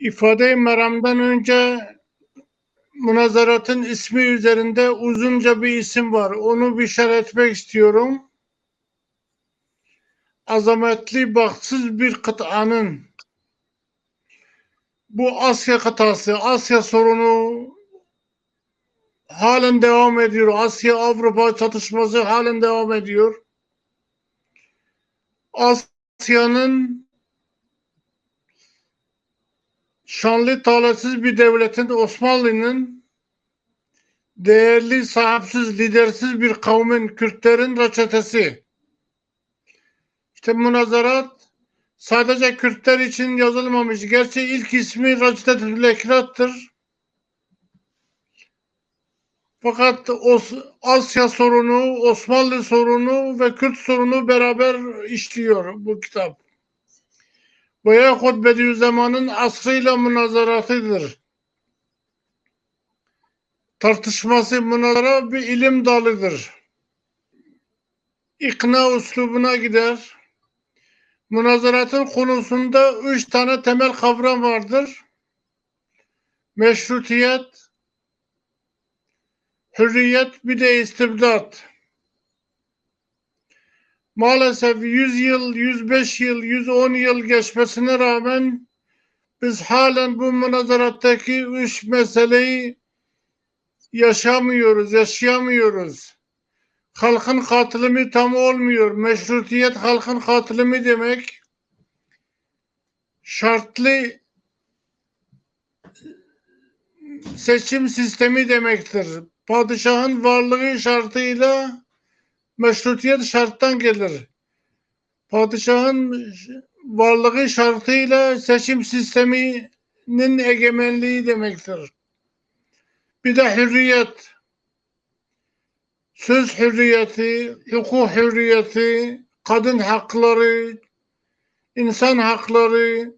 ifade-i meramdan önce münazaratın ismi üzerinde uzunca bir isim var. Onu bir şerh etmek istiyorum. Azametli bahtsız bir kıtanın bu Asya kıtası, Asya sorunu halen devam ediyor. Asya-Avrupa çatışması halen devam ediyor. Asya'nın şanlı talihsiz bir devletin Osmanlı'nın değerli, sahipsiz, lidersiz bir kavmin, Kürtlerin reçetesi. İşte münazarat sadece Kürtler için yazılmamış. Gerçi ilk ismi Reçetetül Ekrat'tır. Fakat Asya sorunu, Osmanlı sorunu ve Kürt sorunu beraber işliyor bu kitap. Veyahut Bediüzzaman'ın asrıyla münazaratıdır. Tartışması münazara bir ilim dalıdır. İkna üslubuna gider. Münazaratın konusunda üç tane temel kavram vardır. Meşrutiyet, hürriyet bir de istibdat. Maalesef 100 yıl, 105 yıl, 110 yıl geçmesine rağmen biz halen bu münazarattaki üç meseleyi yaşamıyoruz, yaşayamıyoruz. Halkın katılımı tam olmuyor. Meşrutiyet halkın katılımı demek. Şartlı seçim sistemi demektir. Padişahın varlığı şartıyla meşrutiyet şarttan gelir. Padişahın varlığı şartıyla seçim sisteminin egemenliği demektir. Bir de hürriyet. Söz hürriyeti, hukuk hürriyeti, kadın hakları, insan hakları,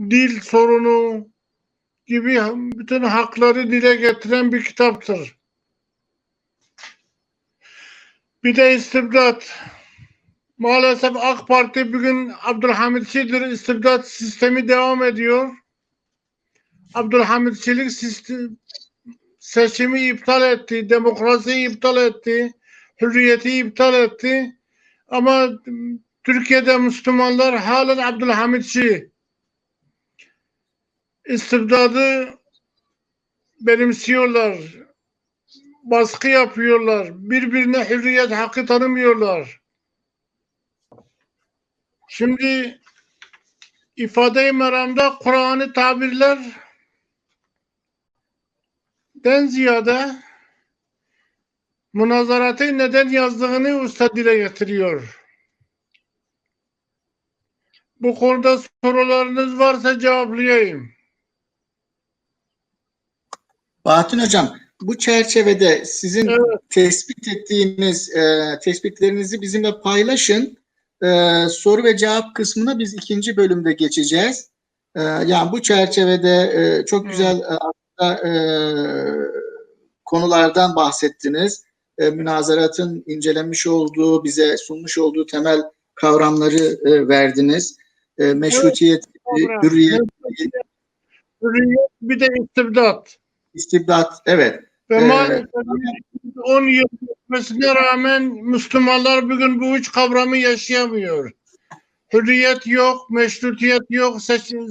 dil sorunu gibi bütün hakları dile getiren bir kitaptır. Bir de istibdat. Maalesef AK Parti bugün Abdülhamitçidir. İstibdat sistemi devam ediyor. Abdülhamitçilik sistemi seçimi iptal etti, demokrasiyi iptal etti, hürriyeti iptal etti. Ama Türkiye'de Müslümanlar halen Abdülhamitçi istibdadı benimsiyorlar baskı yapıyorlar. Birbirine hürriyet hakkı tanımıyorlar. Şimdi ifade-i meramda Kur'an'ı tabirler den ziyade münazaratı neden yazdığını usta dile getiriyor. Bu konuda sorularınız varsa cevaplayayım. Bahattin Hocam, bu çerçevede sizin Evet. tespit ettiğiniz e, tespitlerinizi bizimle paylaşın. E, soru ve cevap kısmına biz ikinci bölümde geçeceğiz. E, yani bu çerçevede e, çok güzel e, aslında, e, konulardan bahsettiniz. E, münazaratın incelenmiş olduğu, bize sunmuş olduğu temel kavramları e, verdiniz. E, meşrutiyet, Kavram. hürriyet, Hürriyet bir de istibdat. İstibdat, evet. Ve Ee, maalesef 10 yıl geçmesine rağmen Müslümanlar bugün bu üç kavramı yaşayamıyor. Hürriyet yok, meşrutiyet yok, seçim,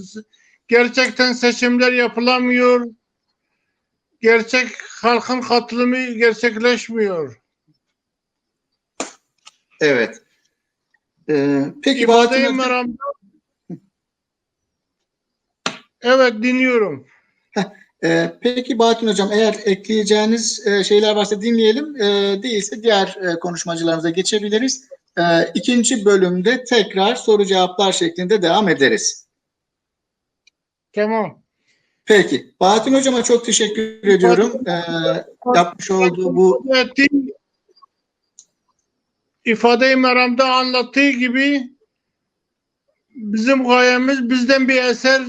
gerçekten seçimler yapılamıyor. Gerçek halkın katılımı gerçekleşmiyor. Evet. Ee, peki İbade-i meramda Evet dinliyorum. E, peki Bahattin Hocam eğer ekleyeceğiniz e, şeyler varsa dinleyelim. E, değilse diğer e, konuşmacılarımıza geçebiliriz. E, ikinci bölümde tekrar soru cevaplar şeklinde devam ederiz. Tamam. Peki. Bahattin Hocama çok teşekkür ediyorum. E, yapmış olduğu bu ifade-i meramda anlattığı gibi bizim gayemiz bizden bir eser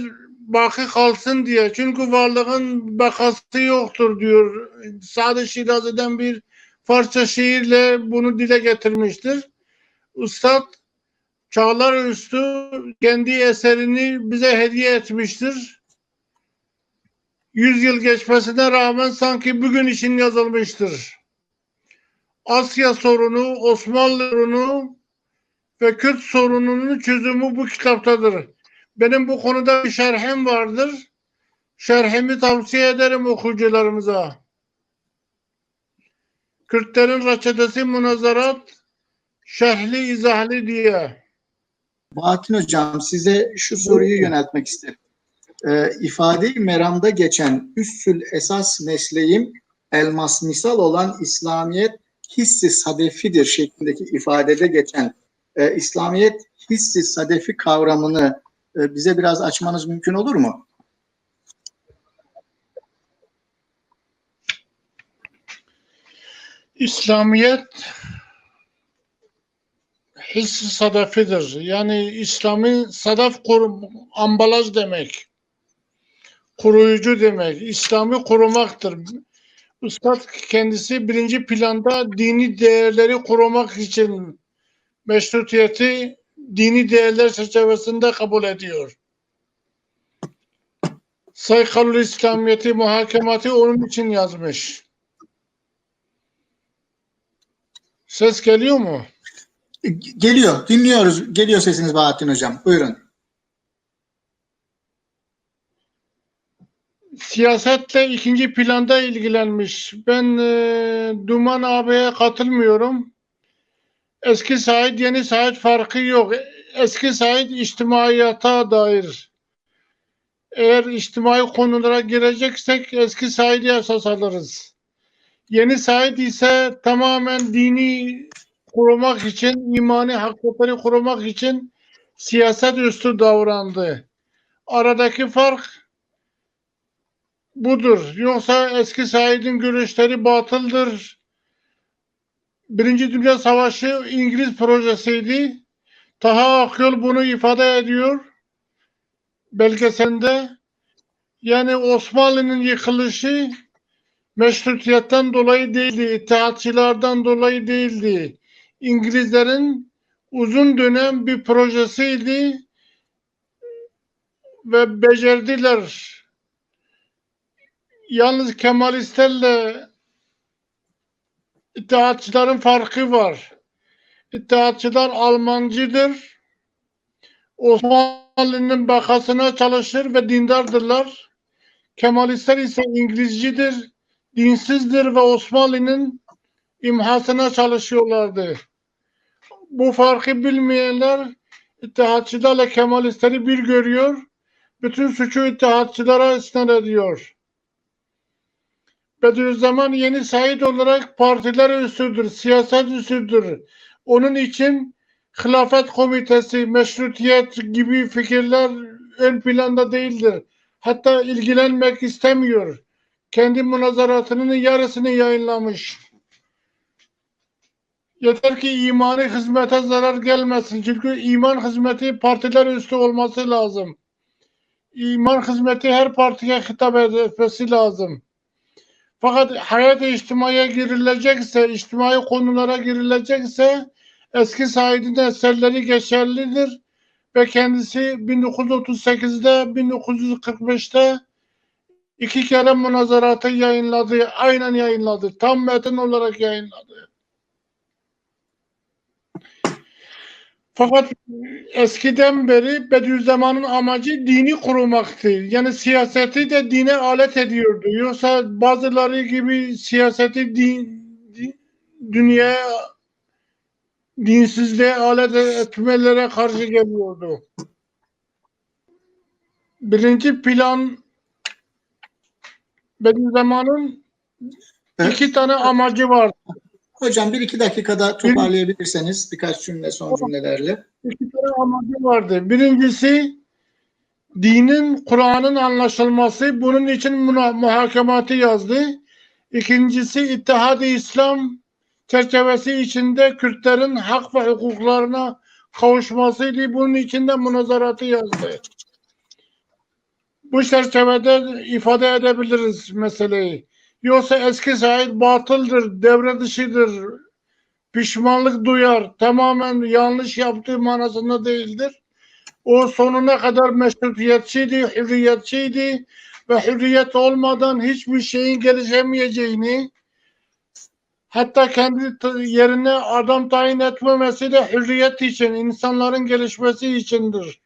baki kalsın diye. Çünkü varlığın bakası yoktur diyor. Sade Şirazi'den bir parça şiirle bunu dile getirmiştir. Üstad Çağlar Üstü kendi eserini bize hediye etmiştir. Yüz yıl geçmesine rağmen sanki bugün için yazılmıştır. Asya sorunu, Osmanlı sorunu ve Kürt sorununun çözümü bu kitaptadır. Benim bu konuda bir şerhim vardır. Şerhimi tavsiye ederim okuyucularımıza. Kürtlerin reçetesi münazarat, şerhli izahlı diye. Bahattin Hocam size şu soruyu yöneltmek isterim. Ee, ifade-i meramda geçen üssül esas mesleğim elmas misal olan İslamiyet hissi sadefidir şeklindeki ifadede geçen e, İslamiyet hissi sadefi kavramını e, bize biraz açmanız mümkün olur mu? İslamiyet hissi sadafidir. Yani İslami sadaf kurum, ambalaj demek. Koruyucu demek. İslami korumaktır. Üstad kendisi birinci planda dini değerleri korumak için meşrutiyeti dini değerler çerçevesinde kabul ediyor. Saykalul İslamiyeti muhakemati onun için yazmış. Ses geliyor mu? E, Geliyor, dinliyoruz. Geliyor sesiniz Bahattin Hocam. Buyurun. Siyasetle ikinci planda ilgilenmiş. Ben e, Duman ağabeye katılmıyorum. Eski Said, yeni Said farkı yok. Eski Said içtimaiyata dair. Eğer içtimai konulara gireceksek eski Said'i esas alırız. Yeni Said ise tamamen dini korumak için, imani hakikatleri korumak için siyaset üstü davrandı. Aradaki fark budur. Yoksa eski Said'in görüşleri batıldır. Birinci Dünya Savaşı İngiliz projesiydi. Taha Akyol bunu ifade ediyor belgeselinde. Yani Osmanlı'nın yıkılışı meşrutiyetten dolayı değildi, itaatçılardan dolayı değildi. İngilizlerin uzun dönem bir projesiydi ve becerdiler. Yalnız Kemalistlerle İttihatçıların farkı var. İttihatçılar Almancıdır. Osmanlı'nın bakasına çalışır ve dindardırlar. Kemalistler ise İngilizcidir, dinsizdir ve Osmanlı'nın imhasına çalışıyorlardı. Bu farkı bilmeyenler İttihatçılarla Kemalistleri bir görüyor, bütün suçu İttihatçılara isnat ediyor. Bediüzzaman yeni Said olarak partiler üstüdür, siyaset üstüdür. Onun için hilafet komitesi, meşrutiyet gibi fikirler ön planda değildir. Hatta ilgilenmek istemiyor. Kendi münazaratının yarısını yayınlamış. Yeter ki imani hizmete zarar gelmesin. Çünkü iman hizmeti partiler üstü olması lazım. İman hizmeti her partiye hitap etmesi lazım. Fakat hayat-ı içtimaiye girilecekse, içtimai konulara girilecekse eski Said'in eserleri geçerlidir ve kendisi 1938'de 1945'te iki kere münazaratı yayınladı. Aynen yayınladı. Tam metin olarak yayınladı. Fakat eskiden beri Bediüzzaman'ın amacı dini korumaktı. Yani siyaseti de dine alet ediyordu. Yoksa bazıları gibi siyaseti din, dünyaya dinsizliğe alet etmelere karşı geliyordu. Birinci plan Bediüzzaman'ın iki tane amacı var. Hocam bir iki dakikada toparlayabilirseniz birkaç cümle son cümlelerle. İki tane amacı vardı. Birincisi dinin, Kur'an'ın anlaşılması. Bunun için muhakematı yazdı. İkincisi İttihad-ı İslam çerçevesi içinde Kürtlerin hak ve hukuklarına kavuşmasıydı. Bunun için de münazaratı yazdı. Bu çerçevede ifade edebiliriz meseleyi. Yoksa eski Said batıldır, devre dışıdır, pişmanlık duyar, tamamen yanlış yaptığı manasında değildir. O sonuna kadar meşrutiyetçiydi, hürriyetçiydi. ve hürriyet olmadan hiçbir şeyin gelişemeyeceğini hatta kendi yerine adam tayin etmemesi de hürriyet için, insanların gelişmesi içindir.